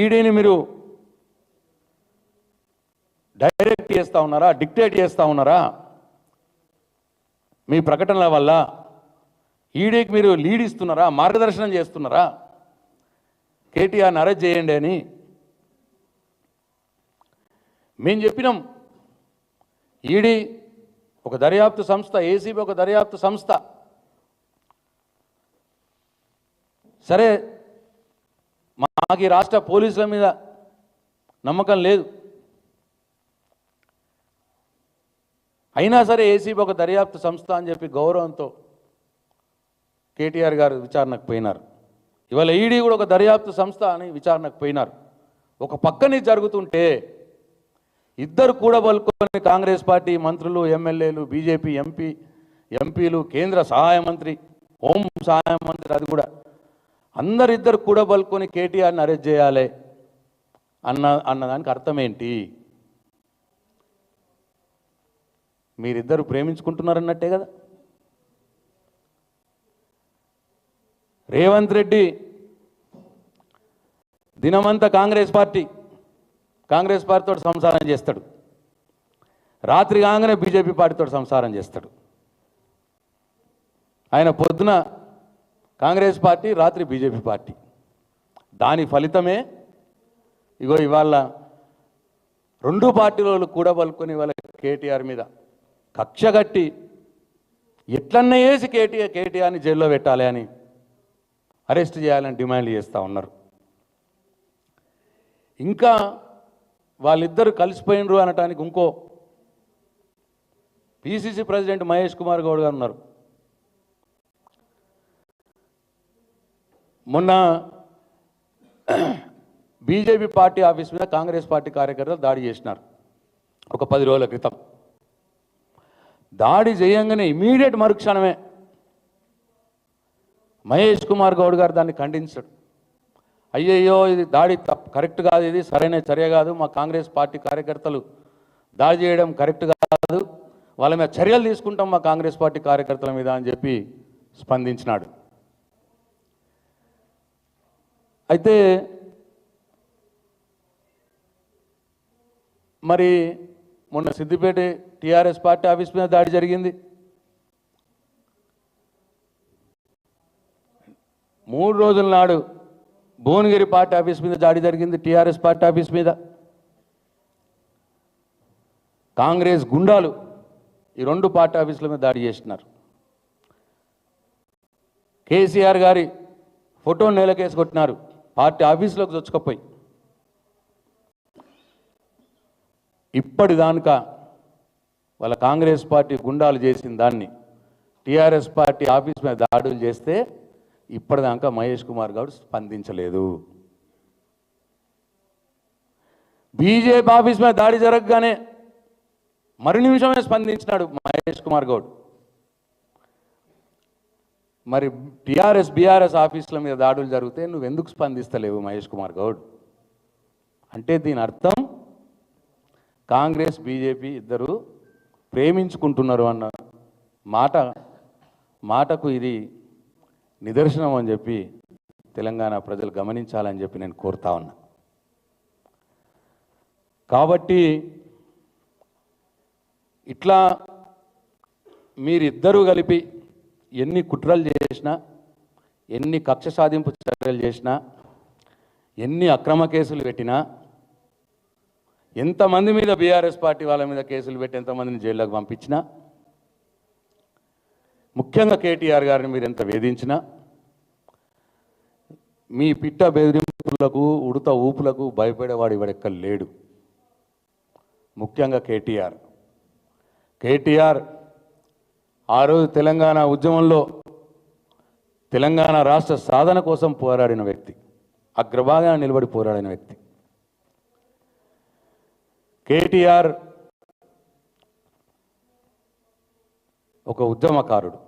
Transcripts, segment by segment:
ఈడీని మీరు డైరెక్ట్ చేస్తూ ఉన్నారా? డిక్టేట్ చేస్తూ ఉన్నారా? మీ ప్రకటనల వల్ల ఈడీకి మీరు లీడ్ ఇస్తున్నారా? మార్గదర్శనం చేస్తున్నారా? కేటీఆర్ని అరెస్ట్ చేయండి అని మేము చెప్పినాం. ఈడీ ఒక దర్యాప్తు సంస్థ ఏసీబీ ఒక దర్యాప్తు సంస్థ. సరే మాకు ఈ రాష్ట్ర పోలీసుల మీద నమ్మకం లేదు. అయినా సరే ఏసీబీ ఒక దర్యాప్తు సంస్థ అని చెప్పి గౌరవంతో కేటీఆర్ గారు విచారణకు పోయినారు. ఇవాళ ఈడీ కూడా ఒక దర్యాప్తు సంస్థ అని విచారణకు పోయినారు. ఒక పక్కని జరుగుతుంటే ఇద్దరు కూడబలుకొని కాంగ్రెస్ పార్టీ మంత్రులు ఎమ్మెల్యేలు బీజేపీ ఎంపీ ఎంపీలు కేంద్ర సహాయ మంత్రి హోం సహాయ మంత్రి అది కూడా అందరిద్దరు కూడబలుకొని కేటీఆర్ని అరెస్ట్ చేయాలి అన్న అన్నదానికి అర్థం ఏంటి మీరిద్దరు ప్రేమించుకుంటున్నారన్నట్టే కదా. రేవంత్ రెడ్డి దినమంతా కాంగ్రెస్ పార్టీ కాంగ్రెస్ పార్టీతో సంసారం చేస్తాడు. రాత్రి కాగానే బీజేపీ పార్టీతో సంసారం చేస్తాడు. ఆయన పొద్దున కాంగ్రెస్ పార్టీ రాత్రి బీజేపీ పార్టీ. దాని ఫలితమే ఇగో ఇవాళ రెండు పార్టీలు కూడా పలుకొని ఇవాళ కేటీఆర్ మీద కక్ష కట్టి ఎట్లన్నా వేసి కేటీఆర్ కేటీఆర్ని జైల్లో పెట్టాలి అని అరెస్ట్ చేయాలని డిమాండ్ చేస్తూ ఉన్నారు. ఇంకా వాళ్ళిద్దరు కలిసిపోయినరు అనటానికి ఇంకో పిసిసి ప్రెసిడెంట్ మహేష్ కుమార్ గౌడ్ గారు ఉన్నారు. మొన్న బీజేపీ పార్టీ ఆఫీస్ మీద కాంగ్రెస్ పార్టీ కార్యకర్తలు దాడి చేసినారు. ఒక పది రోజుల క్రితం. దాడి చేయంగానే ఇమీడియట్ మరుక్షణమే మహేష్ కుమార్ గౌడ్ గారు దాన్ని ఖండించాడు. అయ్యయ్యో ఇది దాడి కరెక్ట్ కాదు ఇది సరైన చర్య కాదు మా కాంగ్రెస్ పార్టీ కార్యకర్తలు దాడి చేయడం కరెక్ట్ కాదు వాళ్ళ మీద చర్యలు తీసుకుంటాం మా కాంగ్రెస్ పార్టీ కార్యకర్తల మీద అని చెప్పి స్పందించినాడు. అయితే మరి మొన్న సిద్దిపేట టీఆర్ఎస్ పార్టీ ఆఫీస్ మీద దాడి జరిగింది. మూడు రోజుల నాడు భువనగిరి పార్టీ ఆఫీస్ మీద దాడి జరిగింది టీఆర్ఎస్ పార్టీ ఆఫీస్ మీద. కాంగ్రెస్ గుండాలు ఈ రెండు పార్టీ ఆఫీసుల మీద దాడి చేస్తున్నారు కేసీఆర్ గారి ఫోటో నేలకేసి కొట్టినారు. పార్టీ ఆఫీసులోకి చొచ్చుకపోయి ఇప్పటిదానుక వాళ్ళ కాంగ్రెస్ పార్టీ గుండాలు చేసిన దాన్ని టీఆర్ఎస్ పార్టీ ఆఫీస్ మీద దాడులు చేస్తే ఇప్పటిదాకా మహేష్ కుమార్ గౌడ్ స్పందించలేదు. బీజేపీ ఆఫీస్ మీద దాడి జరగగానే మరు నిమిషమే స్పందించినాడు మహేష్ కుమార్ గౌడ్. మరి టీఆర్ఎస్ బీఆర్ఎస్ ఆఫీసుల మీద దాడులు జరిగితే నువ్వు ఎందుకు స్పందిస్తలేవు మహేష్ కుమార్ గౌడ్? అంటే దీని అర్థం కాంగ్రెస్ బీజేపీ ఇద్దరు ప్రేమించుకుంటున్నారు అన్న మాట మాటకు ఇది నిదర్శనం అని చెప్పి తెలంగాణ ప్రజలు గమనించాలని చెప్పి నేను కోరుతా ఉన్నా. కాబట్టి ఇట్లా మీరిద్దరూ కలిపి ఎన్ని కుట్రలు చేసినా ఎన్ని కక్ష సాధింపు చర్యలు చేసినా ఎన్ని అక్రమ కేసులు పెట్టినా ఎంతమంది మీద బీఆర్ఎస్ పార్టీ వాళ్ళ మీద కేసులు పెట్టి ఎంతమందిని జైల్లోకి పంపించినా ముఖ్యంగా కేటీఆర్ గారిని మీరు ఎంత వేధించినా మీ పిట్ట బెదిరింపులకు ఉడత ఊపులకు భయపడేవాడు ఇవాడెక్కడ లేడు ముఖ్యంగా కేటీఆర్. కేటీఆర్ ఆ రోజు తెలంగాణ ఉద్యమంలో తెలంగాణ రాష్ట్ర సాధన కోసం పోరాడిన వ్యక్తి అగ్రభాగాన నిలబడి పోరాడిన వ్యక్తి. కేటీఆర్ ఒక ఉద్యమకారుడు.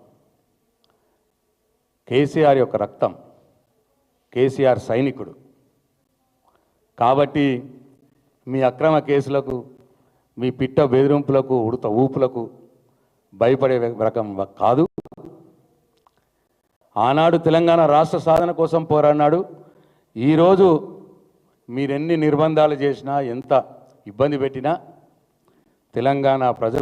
కేసీఆర్ యొక్క రక్తం కేసీఆర్ సైనికుడు. కాబట్టి మీ అక్రమ కేసులకు మీ పిట్ట బెదిరింపులకు ఉడత ఊపులకు భయపడే రకం కాదు. ఆనాడు తెలంగాణ రాష్ట్ర సాధన కోసం పోరాడినాడు. ఈరోజు మీరెన్ని నిర్బంధాలు చేసినా ఎంత ఇబ్బంది పెట్టినా తెలంగాణ ప్రజల